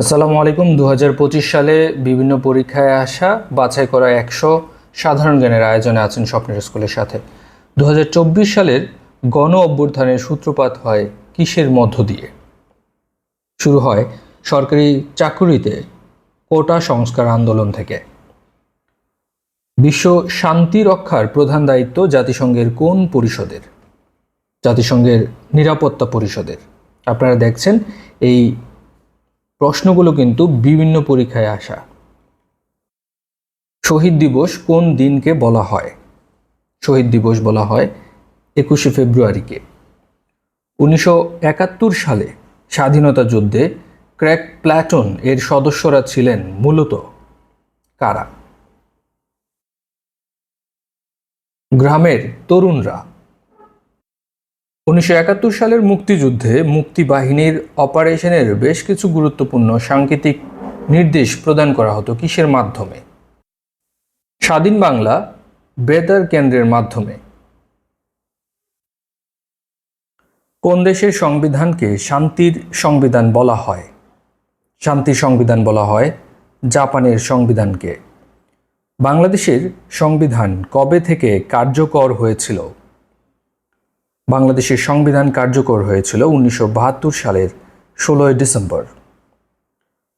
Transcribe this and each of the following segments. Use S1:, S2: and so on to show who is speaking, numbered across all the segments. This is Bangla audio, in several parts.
S1: আসসালামু আলাইকুম। দু হাজার পঁচিশ সালে বিভিন্ন পরীক্ষায় আসা, বাছাই করা একশো সাধারণ জ্ঞানের আয়োজনে আছেন স্বপ্নের স্কুলের সাথে। দু হাজার চব্বিশ সালের গণ অভ্যুত্থানের সূত্রপাত হয় কিসের মধ্য দিয়ে? শুরু হয় সরকারি চাকুরিতে কোটা সংস্কার আন্দোলন থেকে। বিশ্ব শান্তি রক্ষার প্রধান দায়িত্ব জাতিসংঘের কোন পরিষদের? জাতিসংঘের নিরাপত্তা পরিষদের। আপনারা দেখছেন এই প্রশ্নগুলো কিন্তু বিভিন্ন পরীক্ষায় আসা। শহীদ দিবস কোন দিনকে বলা হয়? শহীদ দিবস বলা হয় একুশে ফেব্রুয়ারিকে। উনিশশো একাত্তর সালে স্বাধীনতা যুদ্ধে ক্র্যাক প্ল্যাটন এর সদস্যরা ছিলেন মূলত কারা? গ্রামের তরুণরা উনিশশো একাত্তর সালের মুক্তিযুদ্ধে মুক্তিবাহিনীর অপারেশনের বেশ কিছু গুরুত্বপূর্ণ সাংকেতিক নির্দেশ প্রদান করা হতো কিসের মাধ্যমে? স্বাধীন বাংলা, বেতার কেন্দ্রের মাধ্যমে। কোন দেশের সংবিধানকে শান্তির সংবিধান বলা হয়? শান্তির সংবিধান বলা হয় জাপানের সংবিধানকে। বাংলাদেশের সংবিধান কবে থেকে কার্যকর হয়েছিল? বাংলাদেশের সংবিধান কার্যকর হয়েছিল উনিশশো বাহাত্তর সালের ষোলোই ডিসেম্বর।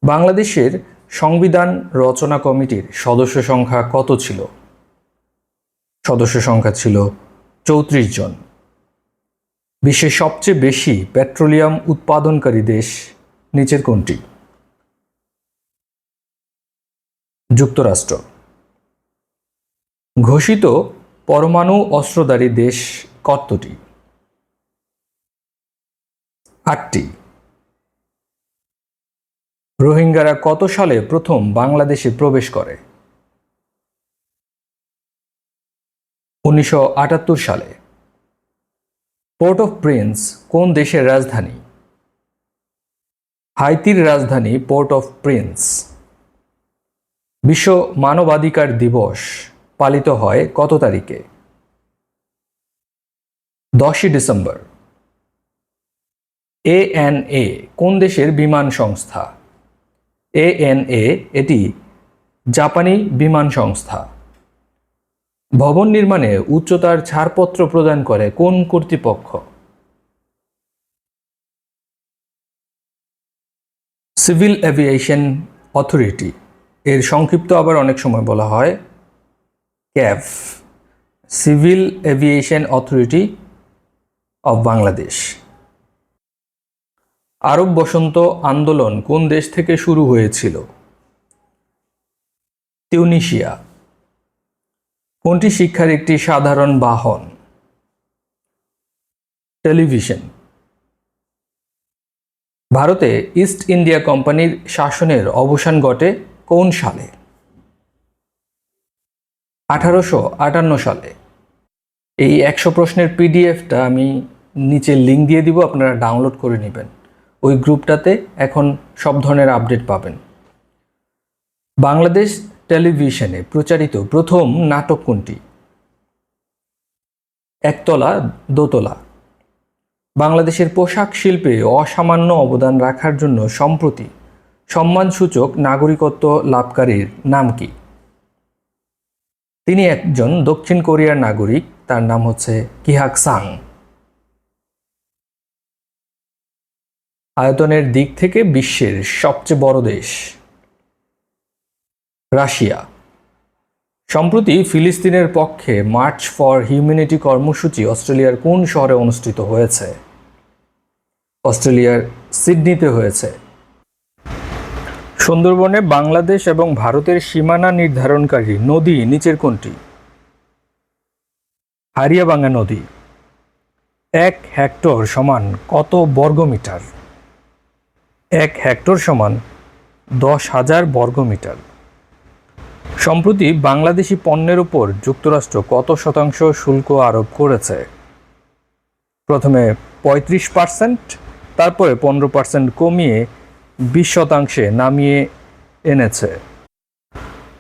S1: বাংলাদেশের সংবিধান রচনা কমিটির সদস্য সংখ্যা কত ছিল? সদস্য সংখ্যা ছিল চৌত্রিশ জন। বিশ্বের সবচেয়ে বেশি পেট্রোলিয়াম উৎপাদনকারী দেশ নিচের কোনটি? যুক্তরাষ্ট্র। ঘোষিত পরমাণু অস্ত্রধারী দেশ কতটি? আটটি। রোহিঙ্গারা কত সালে প্রথম বাংলাদেশে প্রবেশ করে? উনিশশো আটাত্তর সালে। পোর্ট অফ প্রিন্স কোন দেশের রাজধানী? হাইতির রাজধানী পোর্ট অফ প্রিন্স। বিশ্ব মানবাধিকার দিবস পালিত হয় কত তারিখে? দশই ডিসেম্বর। এএনএ কোন দেশের বিমান সংস্থা? এএনএ এটি জাপানি বিমান সংস্থা। ভবন নির্মাণে উচ্চতার ছাড়পত্র প্রদান করে কোন কর্তৃপক্ষ? সিভিল এভিয়েশন অথরিটি, এর সংক্ষিপ্ত আবার অনেক সময় বলা হয় cafe, civil aviation authority of Bangladesh. আরব বসন্ত আন্দোলন কোন দেশ থেকে শুরু হয়েছিল? তিউনিশিয়া। কোনটি শিক্ষার একটি সাধারণ বাহন? টেলিভিশন। ভারতে ইস্ট ইন্ডিয়া কোম্পানির শাসনের অবসান ঘটে কোন সালে? আঠারোশো আটান্ন সালে। এই একশো প্রশ্নের পিডিএফটা আমি নিচে লিঙ্ক দিয়ে দিব, আপনারা ডাউনলোড করে নেবেন। ওই গ্রুপটাতে এখন সব ধরনের আপডেট পাবেন। বাংলাদেশ টেলিভিশনে প্রচারিত প্রথম নাটক কোনটি? একতলা, দোতলা। বাংলাদেশের পোশাক শিল্পে অসামান্য অবদান রাখার জন্য সম্প্রতি সম্মানসূচক নাগরিকত্ব লাভকারীর নাম কি? তিনি একজন দক্ষিণ কোরিয়ার নাগরিক, তার নাম হচ্ছে কিহাক সাং। আয়তনের দিক থেকে বিশ্বের সবচেয়ে বড় দেশ, রাশিয়া। সম্প্রতি ফিলিস্তিনের পক্ষে মার্চ ফর হিউম্যানিটি কর্মসূচি অস্ট্রেলিয়ার কোন শহরে অনুষ্ঠিত হয়েছে? অস্ট্রেলিয়ার সিডনিতে হয়েছে। সুন্দরবনে বাংলাদেশ এবং ভারতের সীমানা নির্ধারণকারী নদী নিচের কোনটি? হারিয়াবাঙ্গা নদী। এক হেক্টর সমান কত বর্গমিটার? এক হেক্টর সমান দশ হাজার বর্গমিটার। সম্প্রতি বাংলাদেশি পণ্যের উপর যুক্তরাষ্ট্র কত শতাংশ শুল্ক আরোপ করেছে? প্রথমে পঁয়ত্রিশ পার্সেন্ট, তারপরে পনেরো পার্সেন্ট কমিয়ে বিশ শতাংশে নামিয়ে এনেছে।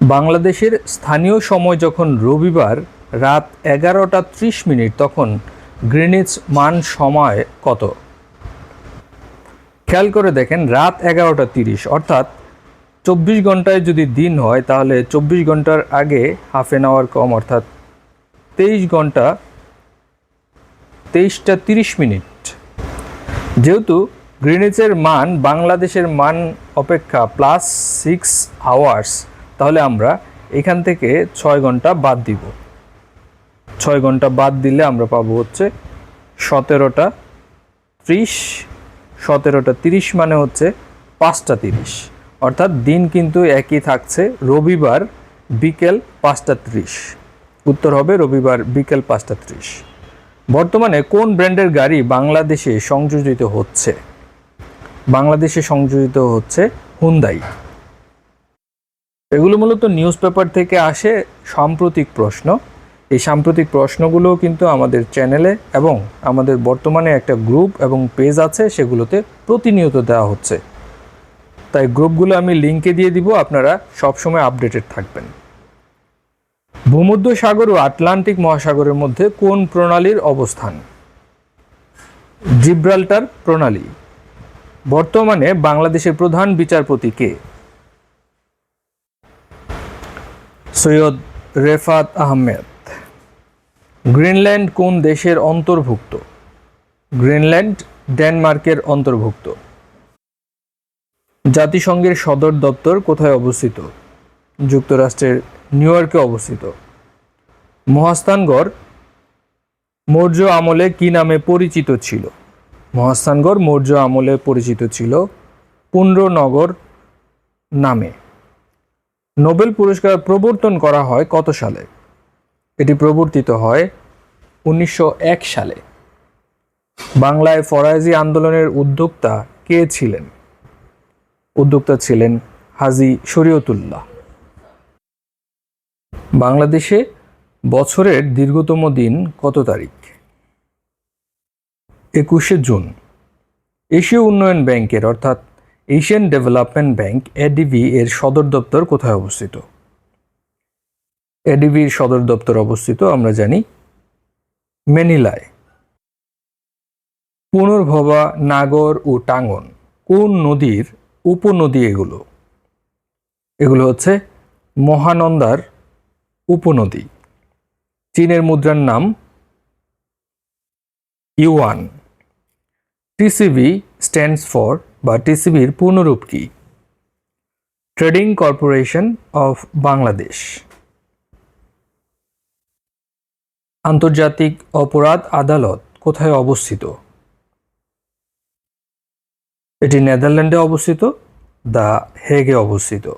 S1: বাংলাদেশের স্থানীয় সময় যখন রবিবার রাত এগারোটা ত্রিশ মিনিট, তখন গ্রিনিচ মান সময় কত? খেয়াল করে দেখেন, রাত এগারোটা তিরিশ, অর্থাৎ চব্বিশ ঘন্টায় যদি দিন হয়, তাহলে চব্বিশ ঘণ্টার আগে হাফ এন আওয়ার কম, অর্থাৎ তেইশ ঘণ্টা, তেইশটা তিরিশ মিনিট। যেহেতু গ্রিনিচের মান, বাংলাদেশের মান অপেক্ষা প্লাস সিক্স আওয়ার্স তাহলে আমরা এখান থেকে ছয় ঘণ্টা বাদ দিব। ছয় ঘণ্টা বাদ দিলে আমরা পাবো হচ্ছে সতেরোটা ত্রিশ সতেরোটা তিরিশ মানে হচ্ছে পাঁচটা তিরিশ। অর্থাৎ দিন কিন্তু একই থাকছে, রবিবার বিকেল পাঁচটা ত্রিশ। উত্তর হবে রবিবার বিকেল পাঁচটা ত্রিশ। বর্তমানে কোন ব্র্যান্ডের গাড়ি বাংলাদেশে সংযোজিত হচ্ছে? বাংলাদেশে সংযোজিত হচ্ছে হুন্দাই এগুলো মূলত নিউজ পেপার থেকে আসে সাম্প্রতিক প্রশ্ন। এই সাম্প্রতিক প্রশ্নগুলো কিন্তু আমাদের চ্যানেলে এবং আমাদের বর্তমানে একটা গ্রুপ এবং পেজ আছে, সেগুলোতে প্রতিনিয়ত দেওয়া হচ্ছে। তাই গ্রুপগুলো আমি লিঙ্কে দিয়ে দিব, আপনারা সবসময় আপডেটেড থাকবেন। ভূমধ্য সাগর ও আটলান্টিক মহাসাগরের মধ্যে কোন প্রণালীর অবস্থান? জিব্রাল্টার প্রণালী। বর্তমানে বাংলাদেশের প্রধান বিচারপতি কে? সৈয়দ রেফাত আহমেদ। গ্রিনল্যান্ড কোন দেশের অন্তর্ভুক্ত? গ্রিনল্যান্ড, ডেনমার্কের অন্তর্ভুক্ত। জাতিসংঘের সদর দপ্তর কোথায় অবস্থিত? যুক্তরাষ্ট্রের নিউ ইয়র্কে অবস্থিত। মহাস্থানগড়, মৌর্য আমলে কি নামে পরিচিত ছিল? মহাস্থানগড়, মৌর্য আমলে পরিচিত ছিল পুণ্ড্রনগর নামে। নোবেল পুরস্কার প্রবর্তন করা হয় কত সালে? এটি প্রবর্তিত হয় উনিশশো এক সালে। বাংলায় ফরাজি আন্দোলনের উদ্যোক্তা কে ছিলেন? উদ্যোক্তা ছিলেন হাজি শরীয়তুল্লাহ। বাংলাদেশে বছরের দীর্ঘতম দিন কত তারিখ? একুশে জুন। এশীয় উন্নয়ন ব্যাংকের, অর্থাৎ এশিয়ান ডেভেলপমেন্ট ব্যাংক এডিবি এর সদর দপ্তর কোথায় অবস্থিত? এডিবির সদর দপ্তর অবস্থিত, আমরা জানি, মেনিলায়। পুনর্ভবা, নাগর ও টাঙ্গন, কোন নদীর উপনদী এগুলো? এগুলো হচ্ছে মহানন্দার উপনদী। চীনের মুদ্রার নাম ইউয়ান। টিসিবি স্ট্যান্ডস ফর বা টিসিবির পূর্ণরূপ কি? Trading corporation of Bangladesh. আন্তর্জাতিক অপরাধ আদালত কোথায় অবস্থিত? এটি নেদারল্যান্ডে অবস্থিত, দ্য হেগে অবস্থিত।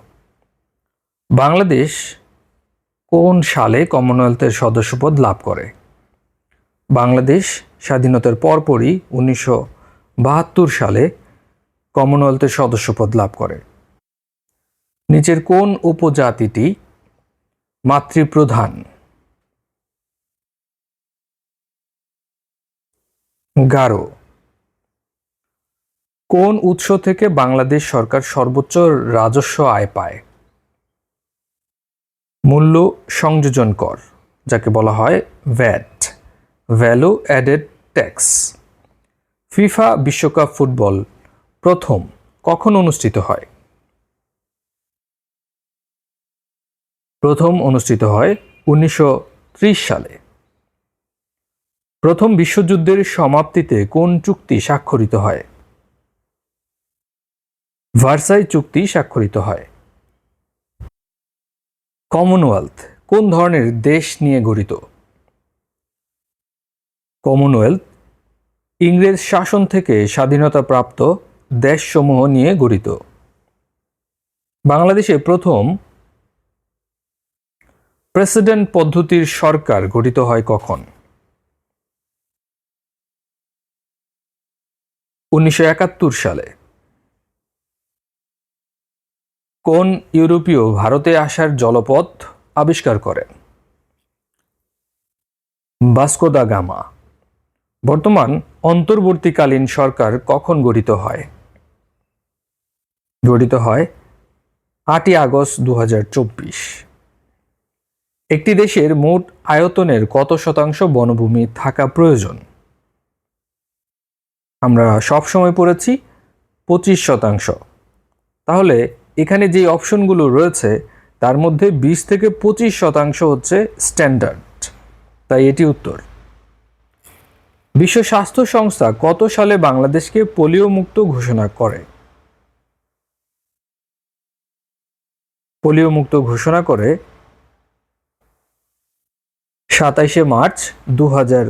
S1: বাংলাদেশ কোন সালে কমনওয়েলথের সদস্যপদ লাভ করে? বাংলাদেশ স্বাধীনতার পরপরই উনিশশো বাহাত্তর সালে কমনওয়েলথের সদস্যপদ লাভ করে। নিচের কোন উপজাতিটি মাতৃপ্রধান? গারো। কোন উৎস থেকে বাংলাদেশ সরকার সর্বোচ্চ রাজস্ব আয় পায়? মূল্য সংযোজন কর, যাকে বলা হয় VAT, value added tax. FIFA বিশ্বকাপ ফুটবল প্রথম কখন অনুষ্ঠিত হয়? প্রথম অনুষ্ঠিত হয় উনিশশো ত্রিশ সালে। প্রথম বিশ্বযুদ্ধের সমাপ্তিতে কোন চুক্তি স্বাক্ষরিত হয়? ভার্সাই চুক্তি স্বাক্ষরিত হয়। কমনওয়েলথ কোন ধরনের দেশ নিয়ে গঠিত? কমনওয়েলথ ইংরেজ শাসন থেকে স্বাধীনতাপ্রাপ্ত দেশসমূহ নিয়ে গঠিত। বাংলাদেশে প্রথম প্রেসিডেন্ট পদ্ধতির সরকার গঠিত হয় কখন? উনিশশো একাত্তর সালে। কোন ইউরোপীয় ভারতে আসার জলপথ আবিষ্কার করেন? Vasco da Gama. বর্তমান অন্তর্বর্তীকালীন সরকার কখন গঠিত হয়? গঠিত হয় আটই আগস্ট দু হাজার চব্বিশ। একটি দেশের মোট আয়তনের কত শতাংশ বনভূমি থাকা প্রয়োজন? আমরা সব সময় পড়েছি পঁচিশ শতাংশ। তাহলে এখানে যে অপশনগুলো রয়েছে, তার মধ্যে বিশ থেকে পঁচিশ শতাংশ হচ্ছে স্ট্যান্ডার্ড। তাই এটি উত্তর। বিশ্ব স্বাস্থ্য সংস্থা কত সালে বাংলাদেশকে পোলিও মুক্ত ঘোষণা করে? পোলিও মুক্ত ঘোষণা করে সাতাইশে মার্চ দু হাজার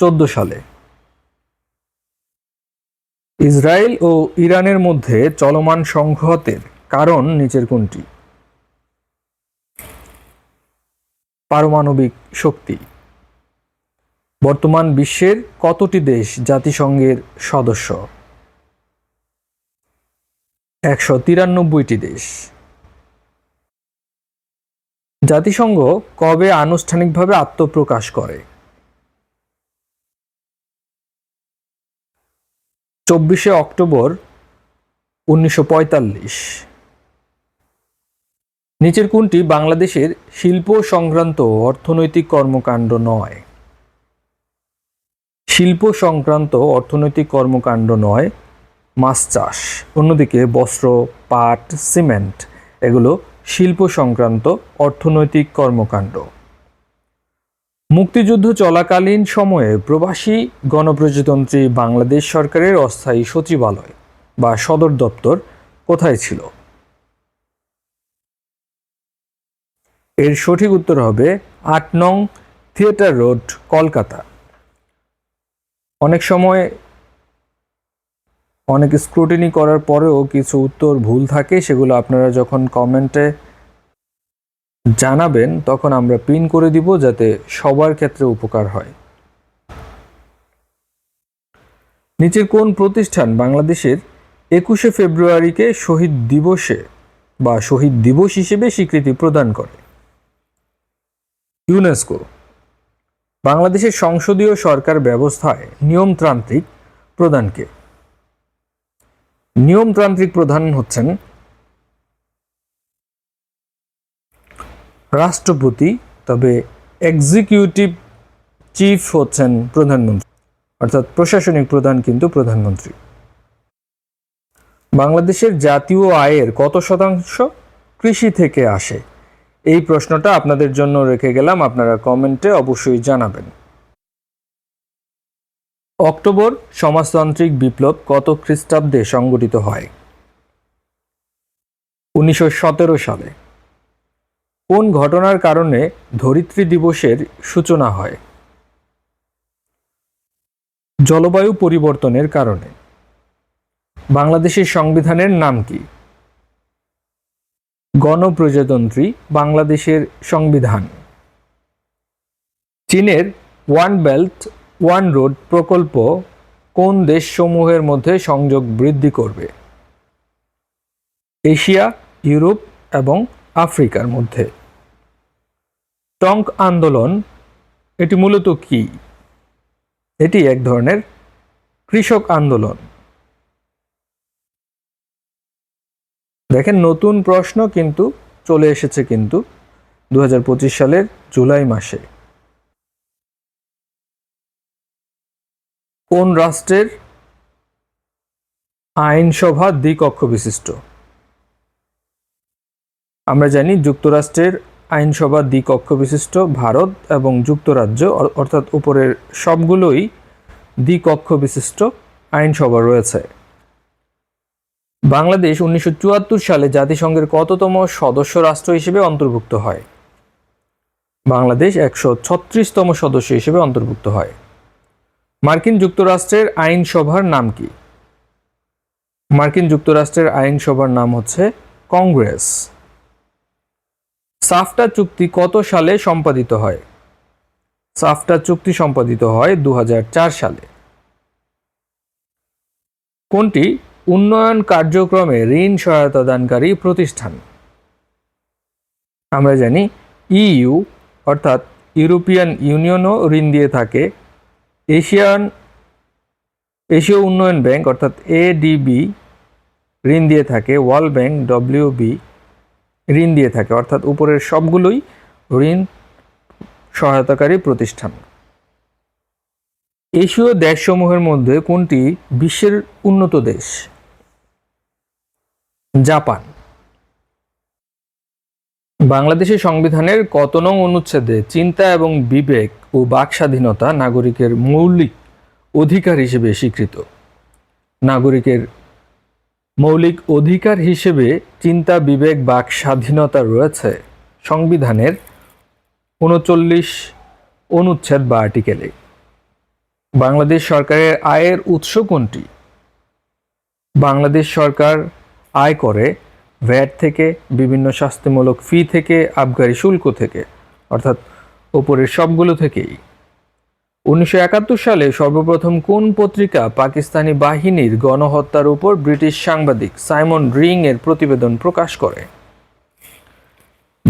S1: চোদ্দ সালে। ইসরায়েল ও ইরানের মধ্যে চলমান সংঘাতের কারণ নিচের কোনটি? পারমাণবিক শক্তি। বর্তমান বিশ্বের কতটি দেশ জাতিসংঘের সদস্য? একশো তিরানব্বইটি দেশ। জাতিসংঘ কবে আনুষ্ঠানিকভাবে আত্মপ্রকাশ করে? চব্বিশে অক্টোবর উনিশশো পঁয়তাল্লিশ। নিচের কোনটি বাংলাদেশের শিল্প সংক্রান্ত অর্থনৈতিক কর্মকাণ্ড নয়। শিল্প সংক্রান্ত অর্থনৈতিক কর্মকাণ্ড নয়, মাছ চাষ, অন্যদিকে বস্ত্র, পাট, সিমেন্ট, এগুলো শিল্প সংক্রান্ত অর্থনৈতিক কর্মকাণ্ড। মুক্তিযুদ্ধ চলাকালীন সময়ে প্রবাসী গণপ্রজাতন্ত্রী বাংলাদেশ সরকারের অস্থায়ী সচিবালয় বা সদর দপ্তর কোথায় ছিল? এর সঠিক উত্তর হবে আট নং থিয়েটার রোড, কলকাতা। অনেক সময় অনেক স্ক্রুটিনি করার পরেও কিছু উত্তর ভুল থাকে, সেগুলো আপনারা যখন কমেন্টে জানাবেন, তখন আমরা পিন করে দিব যাতে সবার ক্ষেত্রে উপকার হয়। নিচের কোন প্রতিষ্ঠান বাংলাদেশের একুশে ফেব্রুয়ারিকে শহীদ দিবসে বা শহীদ দিবস হিসেবে স্বীকৃতি প্রদান করে? ইউনেস্কো। বাংলাদেশের সংসদীয় সরকার ব্যবস্থায় নিয়মতান্ত্রিক প্রধানকে। নিয়মতান্ত্রিক প্রধান হচ্ছেন রাষ্ট্রপতি, তবে এক্সিকিউটিভ চিফ হচ্ছেন প্রধানমন্ত্রী, অর্থাৎ প্রশাসনিক প্রধান কিন্তু প্রধানমন্ত্রী। বাংলাদেশের জাতীয় আয়ের কত শতাংশ কৃষি থেকে আসে? এই প্রশ্নটা আপনাদের জন্য রেখে গেলাম, আপনারা কমেন্টে অবশ্যই জানাবেন। অক্টোবর সমাজতান্ত্রিক বিপ্লব কত খ্রিস্টাব্দে সংগঠিত হয়? উনিশশো সতেরো সালে। কোন ঘটনার কারণে ধরিত্রী দিবসের সূচনা হয়? জলবায়ু পরিবর্তনের কারণে। বাংলাদেশের সংবিধানের নাম কি? গণপ্রজাতন্ত্রী বাংলাদেশের সংবিধান। চীনের ওয়ান বেল্ট, ওয়ান রোড প্রকল্প কোন দেশসমূহের মধ্যে সংযোগ বৃদ্ধি করবে? এশিয়া, ইউরোপ এবং আফ্রিকার মধ্যে। টঙ্ক আন্দোলন, এটি মূলত কি? এটি এক ধরনের কৃষক আন্দোলন। দেখেন, নতুন প্রশ্ন কিন্তু চলে এসেছে কিন্তু দু হাজার পঁচিশ সালের জুলাই মাসে। কোন রাষ্ট্রের আইনসভা দ্বিকক্ষ বিশিষ্ট আমরা জানি যুক্তরাষ্ট্রের আইনসভা দ্বিকক্ষ বিশিষ্ট ভারত এবং যুক্তরাজ্য অর্থাৎ উপরের সবগুলোই দ্বিকক্ষ বিশিষ্ট আইনসভা রয়েছে। বাংলাদেশ উনিশশো চুয়াত্তর সালে জাতিসংঘের কততম সদস্য রাষ্ট্র হিসেবে অন্তর্ভুক্ত হয়? বাংলাদেশ একশো ছত্রিশতম সদস্য হিসেবে অন্তর্ভুক্ত হয়। মার্কিন যুক্তরাষ্ট্রের আইনসভার নাম কি? মার্কিন যুক্তরাষ্ট্রের আইনসভার নাম হচ্ছে কংগ্রেস। সাফটা চুক্তি কত সালে সম্পাদিত হয়? সাফটা চুক্তি সম্পাদিত হয় দু হাজার চার সালে। কোনটি? উন্নয়ন কার্যক্রমে ঋণ সহায়তা দানকারী প্রতিষ্ঠান। আমরা জানি ইইউ, অর্থাৎ ইউরোপিয়ান ইউনিয়নও ঋণ দিয়ে থাকে। এশিয়ান, এশীয় উন্নয়ন ব্যাংক, অর্থাৎ এডিবি, ঋণ দিয়ে থাকে। ওয়ার্ল্ড ব্যাংক, ডব্লিউবি ঋণ দিয়ে থাকে, অর্থাৎ উপরের সবগুলোই ঋণ সহায়তাকারী প্রতিষ্ঠান। এশীয় দেশসমূহের মধ্যে কোনটি বিশ্বের উন্নত দেশ? জাপান। বাংলাদেশের সংবিধানের কত নং অনুচ্ছেদে চিন্তা এবং বিবেক ও বাক স্বাধীনতা নাগরিকের মৌলিক অধিকার হিসেবে স্বীকৃত? নাগরিকের মৌলিক অধিকার হিসেবে চিন্তা, বিবেক, বাক, স্বাধীনতা রয়েছে। সংবিধানের উনচল্লিশ অনুচ্ছেদ বা আর্টিকেলে। বাংলাদেশ সরকারের আয়ের উৎস কোনটি? বাংলাদেশ সরকার আয় করে ভ্যাট থেকে, বিভিন্ন শাস্তিমূলক ফি থেকে আবগারি শুল্ক থেকে, অর্থাৎ ওপরের সবগুলো থেকেই। উনিশশো একাত্তর সালে সর্বপ্রথম কোন পত্রিকা পাকিস্তানি বাহিনীর গণহত্যার উপর ব্রিটিশ সাংবাদিক সাইমন রিং এর প্রতিবেদন প্রকাশ করে?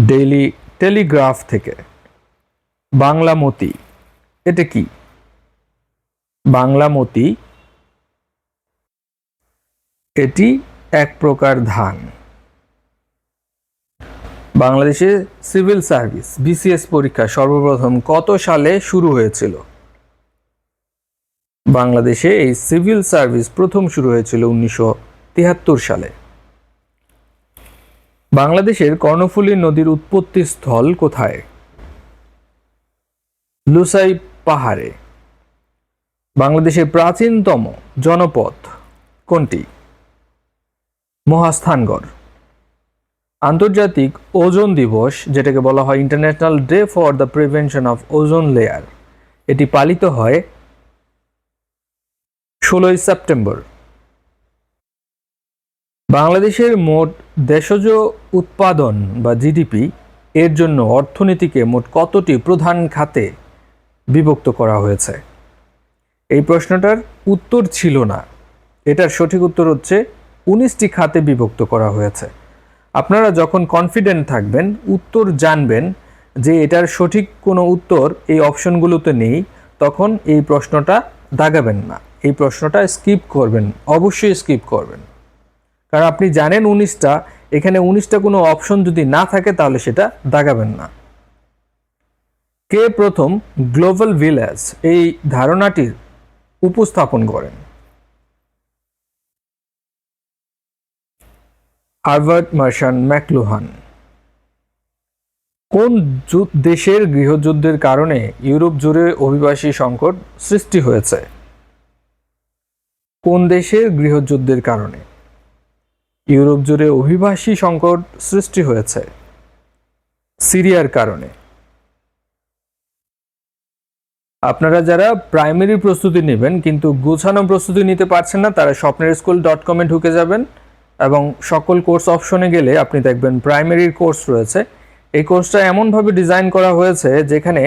S1: ডেইলি টেলিগ্রাফ থেকে। বাংলামতি এটা কি? বাংলামতি এটি এক প্রকার ধান। বাংলাদেশে সিভিল সার্ভিস, বিসিএস পরীক্ষা সর্বপ্রথম কত সালে শুরু হয়েছিল? বাংলাদেশে এই সিভিল সার্ভিস প্রথম শুরু হয়েছিল উনিশশো তিয়াত্তর সালে। বাংলাদেশের কর্ণফুলী নদীর উৎপত্তি স্থল কোথায়? লুসাই পাহাড়ে। বাংলাদেশের প্রাচীনতম জনপথ কোনটি? মহাস্থানগড়। আন্তর্জাতিক ওজোন দিবস, যেটাকে বলা হয় international day for the prevention of ozone layer এটি পালিত হয় ষোলোই সেপ্টেম্বর। বাংলাদেশের মোট দেশজ উৎপাদন বা জিডিপি এর জন্য অর্থনীতিকে মোট কতটি প্রধান খাতে বিভক্ত করা হয়েছে? এই প্রশ্নটার উত্তর ছিল না। এটার সঠিক উত্তর হচ্ছে উনিশটি খাতে বিভক্ত করা হয়েছে। আপনারা যখন কনফিডেন্ট থাকবেন, উত্তর জানবেন যে এটার সঠিক কোনো উত্তর এই অপশনগুলোতে নেই, তখন এই প্রশ্নটা দাগাবেন না। এই প্রশ্নটা স্কিপ করবেন, অবশ্যই স্কিপ করবেন। কারণ আপনি জানেন উনিশটা, এখানে উনিশটা কোনো অপশন যদি না থাকে তাহলে সেটা দাগাবেন না। কে প্রথম গ্লোবাল ভিলেজ এই ধারণাটির উপস্থাপন করেন? Herbert Marshall McLuhan. কোন দেশের গৃহযুদ্ধের কারণে ইউরোপ জুড়ে অভিবাসী সংকট সৃষ্টি হয়েছে? কোন দেশের গৃহযুদ্ধের কারণে? ইউরোপ জুড়ে অভিবাসী সংকট সৃষ্টি হয়েছে। সিরিয়ার কারণে। আপনারা যারা প্রাইমারি প্রস্তুতি নেবেন কিন্তু গোছানো প্রস্তুতি নিতে পারছেন না, তারা স্বপ্নের স্কুল ডট কমে ঢুকে যাবেন এবং সকল কোর্স অপশনে গেলে আপনি দেখবেন প্রাইমারির কোর্স রয়েছে। এই কোর্সটা এমনভাবে ডিজাইন করা হয়েছে যেখানে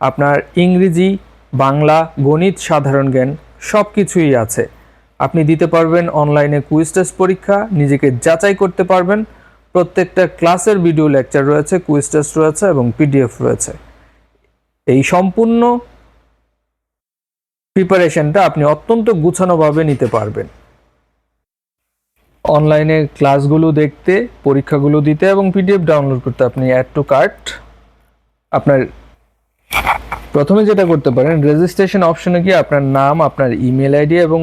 S1: আপনার ইংরেজি, বাংলা, গণিত, সাধারণ জ্ঞান সব কিছুই আছে। আপনি দিতে পারবেন অনলাইনে কুইজ টেস্ট পরীক্ষা, নিজেকে যাচাই করতে পারবেন। প্রত্যেকটা ক্লাসের ভিডিও লেকচার রয়েছে কুইজ টেস্ট রয়েছে এবং পিডিএফ রয়েছে। এই সম্পূর্ণ প্রিপারেশনটা আপনি অত্যন্ত গুছানোভাবে নিতে পারবেন। অনলাইনে ক্লাসগুলো দেখতে, পরীক্ষাগুলো দিতে এবং পিডিএফ ডাউনলোড করতে আপনি অ্যাড টু কার্ট আপনার প্রথমে যেটা করতে পারেন রেজিস্ট্রেশন অপশনে গিয়ে আপনার নাম, আপনার ইমেল আইডি এবং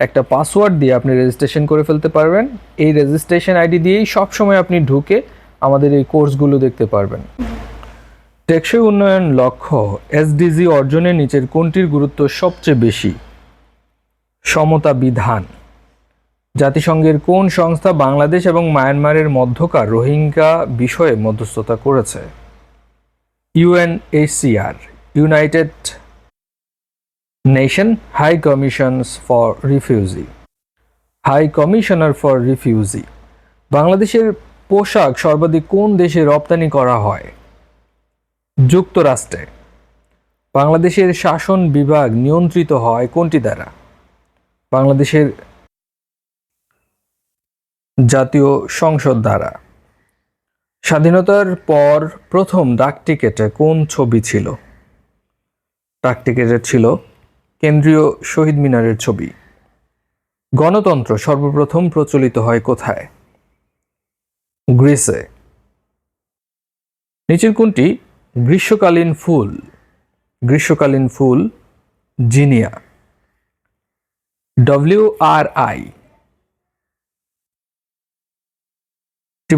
S1: একটা পাসওয়ার্ড দিয়ে আপনি রেজিস্ট্রেশন করে ফেলতে পারবেন। এই রেজিস্ট্রেশন আইডি দিয়েই সবসময় আপনি ঢুকে আমাদের এই কোর্সগুলো দেখতে পারবেন। টেকসই উন্নয়ন লক্ষ্য এসডিজি অর্জনের নিচের কোনটির গুরুত্ব সবচেয়ে বেশি? সমতা বিধান। জাতিসংঘের কোন সংস্থা বাংলাদেশ এবং মায়ানমারের মধ্যকার রোহিঙ্গা বিষয়ে মধ্যস্থতা করেছে? UNHCR United Nation high commissions for refugee high commissioner for refugee বাংলাদেশের পোশাক সর্বাধিক কোন দেশে রপ্তানি করা হয়? যুক্তরাষ্ট্রে। বাংলাদেশের শাসন বিভাগ নিয়ন্ত্রিত হয় কোনটি দ্বারা? বাংলাদেশের জাতীয় সংসদ দ্বারা। স্বাধীনতার পর প্রথম ডাক টিকেটে কোন ছবি ছিল? ডাক টিকেটে ছিল কেন্দ্রীয় শহীদ মিনারের ছবি। গণতন্ত্র সর্বপ্রথম প্রচলিত হয় কোথায়? গ্রিসে। নিচের কোনটি গ্রীষ্মকালীন ফুল। গ্রীষ্মকালীন ফুল জিনিয়া। W R I.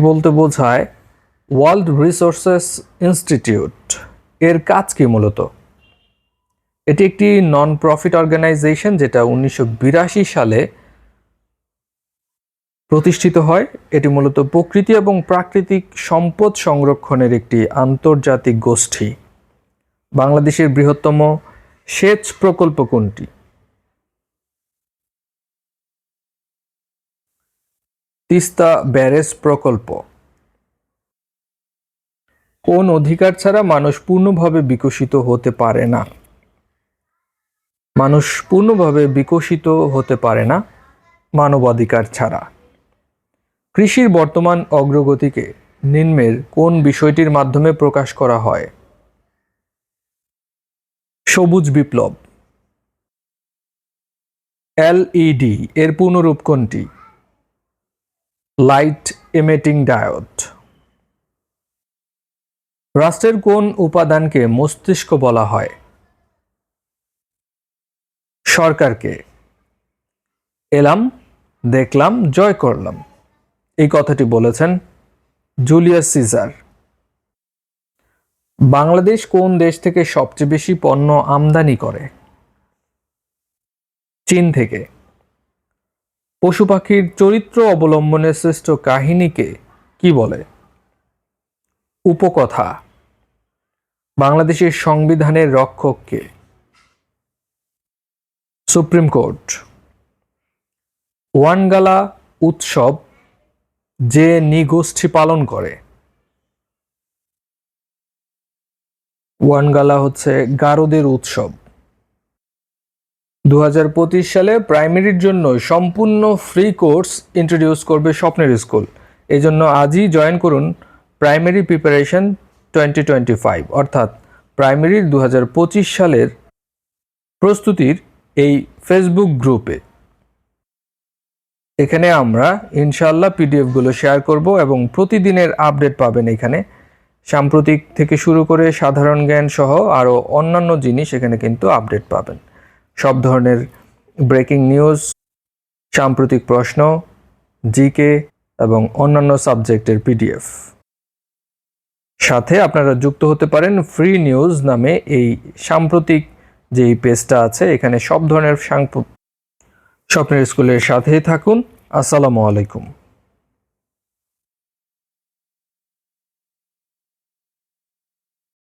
S1: বলতে বোঝায় ওয়ার্ল্ড রিসোর্সেস ইনস্টিটিউট। এর কাজ কি মূলত? এটি একটি নন প্রফিট অর্গানাইজেশন যেটা উনিশশো বিরাশি সালে প্রতিষ্ঠিত হয়। এটি মূলত প্রকৃতি এবং প্রাকৃতিক সম্পদ সংরক্ষণের একটি আন্তর্জাতিক গোষ্ঠী। বাংলাদেশের বৃহত্তম সেচ প্রকল্প কোনটি? তিস্তা ব্যারেজ প্রকল্প। কোন অধিকার ছাড়া মানুষ পূর্ণভাবে বিকশিত হতে পারে না। মানুষ পূর্ণভাবে বিকশিত হতে পারে না মানবাধিকার ছাড়া। কৃষির বর্তমান অগ্রগতিকে নিম্নের কোন বিষয়টির মাধ্যমে প্রকাশ করা হয়? সবুজ বিপ্লব। এলইডি এর পূর্ণরূপ কোনটি? Light emitting diode. রাষ্ট্রের কোন উপাদানকে মস্তিষ্ক বলা হয়? সরকারকে। এলাম, দেখলাম, জয় করলাম। এই কথাটি বলেছেন জুলিয়াস সিজার। বাংলাদেশ কোন দেশ থেকে সবচেয়ে বেশি পণ্য আমদানি করে? চীন থেকে। পশু পাখির চরিত্র অবলম্বনের শ্রেষ্ঠ কাহিনীকে কি বলে? উপকথা। বাংলাদেশের সংবিধানের রক্ষককে। Supreme court. ওয়ানগালা উৎসব যে নিগোষ্ঠী পালন করে, ওয়ানগালা হচ্ছে গারোদের উৎসব। দু হাজার পঁচিশ সালে প্রাইমারির জন্য সম্পূর্ণ ফ্রি কোর্স ইন্ট্রোডিউস করবে স্বপ্নের স্কুল। এই জন্য আজই জয়েন করুন primary preparation twenty twenty five অর্থাৎ প্রাইমারির দু হাজার পঁচিশ সালের প্রস্তুতির এই ফেসবুক গ্রুপে এখানে আমরা ইনশাল্লাহ পিডিএফগুলো শেয়ার করব এবং প্রতিদিনের আপডেট পাবেন এখানে। সাম্প্রতিক থেকে শুরু করে সাধারণ জ্ঞান সহ আরও অন্যান্য জিনিস এখানে কিন্তু আপডেট পাবেন। সব ধরনের ব্রেকিং নিউজ সাম্প্রতিক প্রশ্ন জিকে এবং অন্যান্য সাবজেক্টের পিডিএফ সাথে আপনারা যুক্ত হতে পারেন ফ্রি নিউজ নামে এই সাম্প্রতিক যেই পেজটা আছে এখানে সব ধরনের স্বপ্নের স্কুলের সাথেই থাকুন। আসসালামু আলাইকুম।